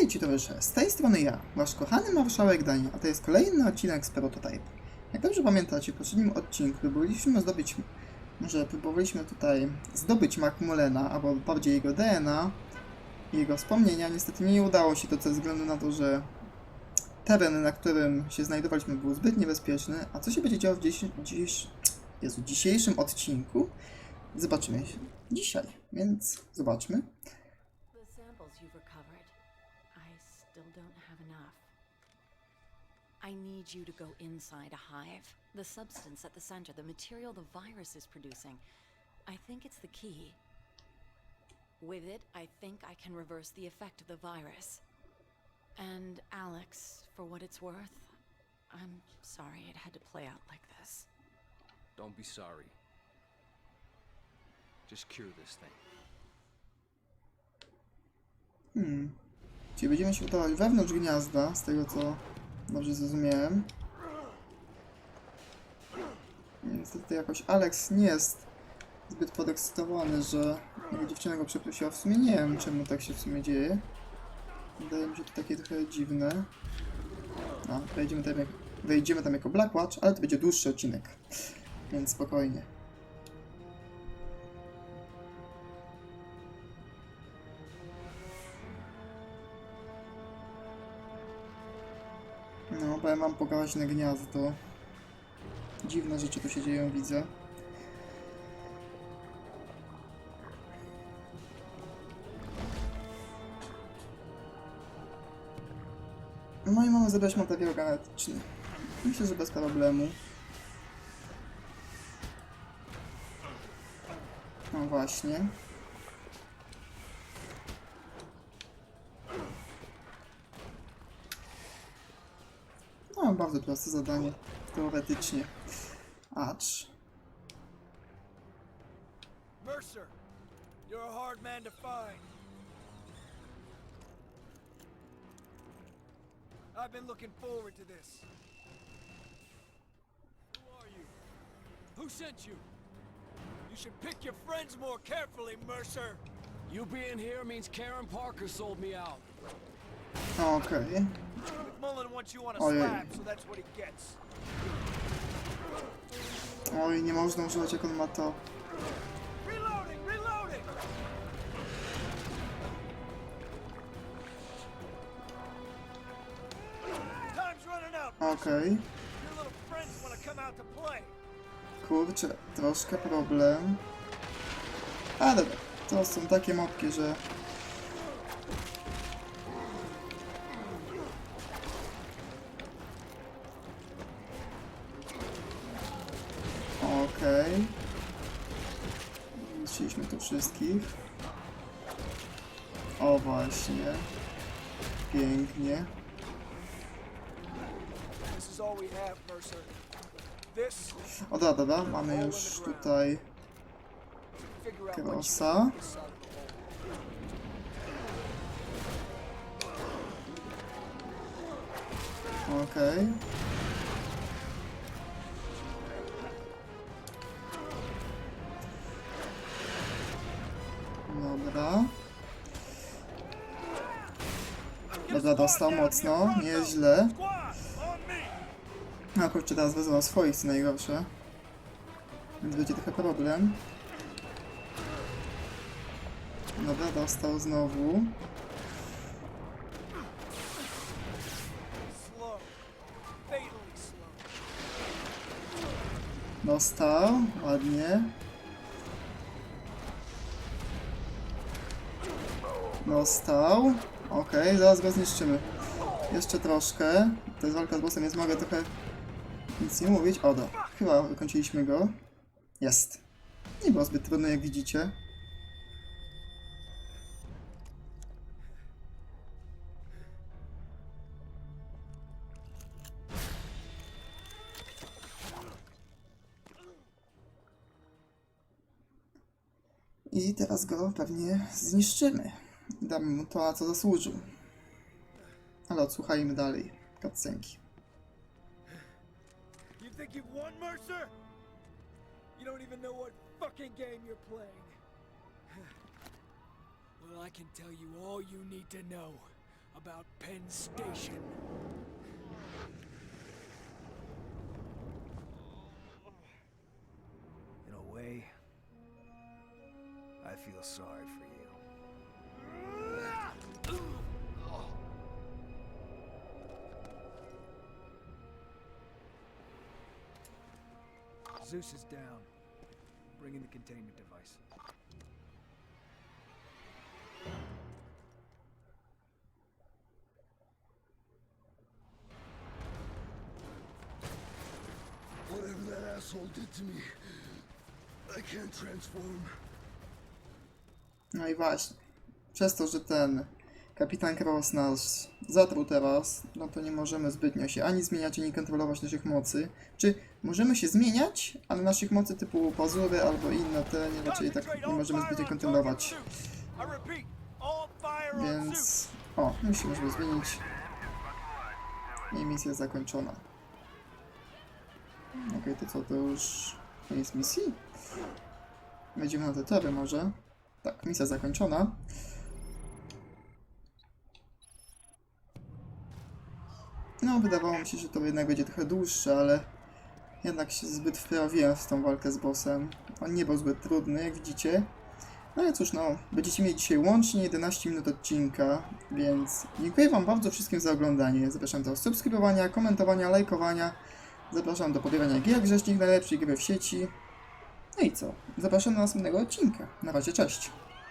Witajcie towarzysze, z tej strony ja, wasz kochany marszałek Dania, a to jest kolejny odcinek z Prototype. Jak dobrze pamiętacie, w poprzednim odcinku próbowaliśmy zdobyć, może próbowaliśmy tutaj zdobyć Macmulena, albo bardziej jego DNA jego wspomnienia. Niestety nie udało się to ze względu na to, że teren, na którym się znajdowaliśmy był zbyt niebezpieczny. A co się będzie działo w dziś, dziś, Jezu, dzisiejszym odcinku? Zobaczymy dzisiaj, więc zobaczmy. I need you to go inside a hive. The substance at the center, the material the virus is producing. I think it's the key. With it, I think I can reverse the effect of the virus. And Alex, for what it's worth, I'm sorry it had to play out like this. Don't be sorry. Just cure this thing. Hmm. Czyli będziemy się udawać wewnątrz gniazda, z tego co dobrze zrozumiałem. Niestety jakoś Alex nie jest zbyt podekscytowany, że jego dziewczyna go przeprosiła. W sumie nie wiem czemu tak się w sumie dzieje. Wydaje mi się to takie trochę dziwne. No, wejdziemy tam, jak, wejdziemy tam jako Black Watch, ale to będzie dłuższy odcinek. Więc spokojnie. No, powiem wam pokaźne gniazdo. Dziwne rzeczy tu się dzieją, widzę. No i mamy zebrać materiał genetyczny. Myślę, że bez problemu. No właśnie. Bardzo proste zadanie, teoretycznie. Acz. Mercer, you're a hard man to find. I've been looking forward to this. Who are you? Who sent you? You should pick your friends more carefully, Mercer. You being here means Karen Parker sold me out. Okej. Gets. Oj, nie można używać jak on ma to. Okej. Play. Kurczę, troszkę problem. Ale to są takie mopki, że... Zniszczyliśmy tu wszystkich. O właśnie. Pięknie. O da, da, da. mamy już tutaj Krosa. Okej. Dobra. Dostał mocno, nieźle. Me. A kurczę, teraz wezwał swoich, co najgorsze. Więc będzie trochę problem. Dobra, dostał znowu. Dostał, ładnie. Dostał. Okej, zaraz go zniszczymy. Jeszcze troszkę. To jest walka z bossem, więc mogę trochę nic nie mówić. O, do. Chyba wykończyliśmy go. Jest. Nie było zbyt trudno, jak widzicie. I teraz go pewnie zniszczymy. Damy mu to, na co zasłużył. Ale odsłuchajmy dalej cutscenki. You think you've won, Mercer? You don't even know what fucking game you're playing. well, I can tell you all you need to know. about Penn Station. In a way, I feel sorry for Zeus is down. Bring in the containment device. Whatever that asshole did to me, I can't transform. No i właśnie. Przez to, że ten kapitan Kraus nas zatruł teraz, no to nie możemy zbytnio się ani zmieniać, ani kontrolować naszych mocy. Czy możemy się zmieniać, ale naszych mocy typu pazury albo inne te nie raczej tak nie możemy zbytnio on kontrolować. Więc... O, już się możemy zmienić. I misja zakończona. Okej, to co, to już koniec misji? Wejdziemy na te tory może. Tak, misja zakończona. No, wydawało mi się, że to jednak będzie trochę dłuższe, ale jednak się zbyt wprawiłem w tą walkę z bossem. On nie był zbyt trudny, jak widzicie. No ale cóż, no, będziecie mieli dzisiaj łącznie 11 minut odcinka, więc dziękuję Wam bardzo wszystkim za oglądanie. Zapraszam do subskrybowania, komentowania, lajkowania. Zapraszam do pobierania gier grzecznych najlepszej gry w sieci. No i co? Zapraszam do następnego odcinka. Na razie, cześć!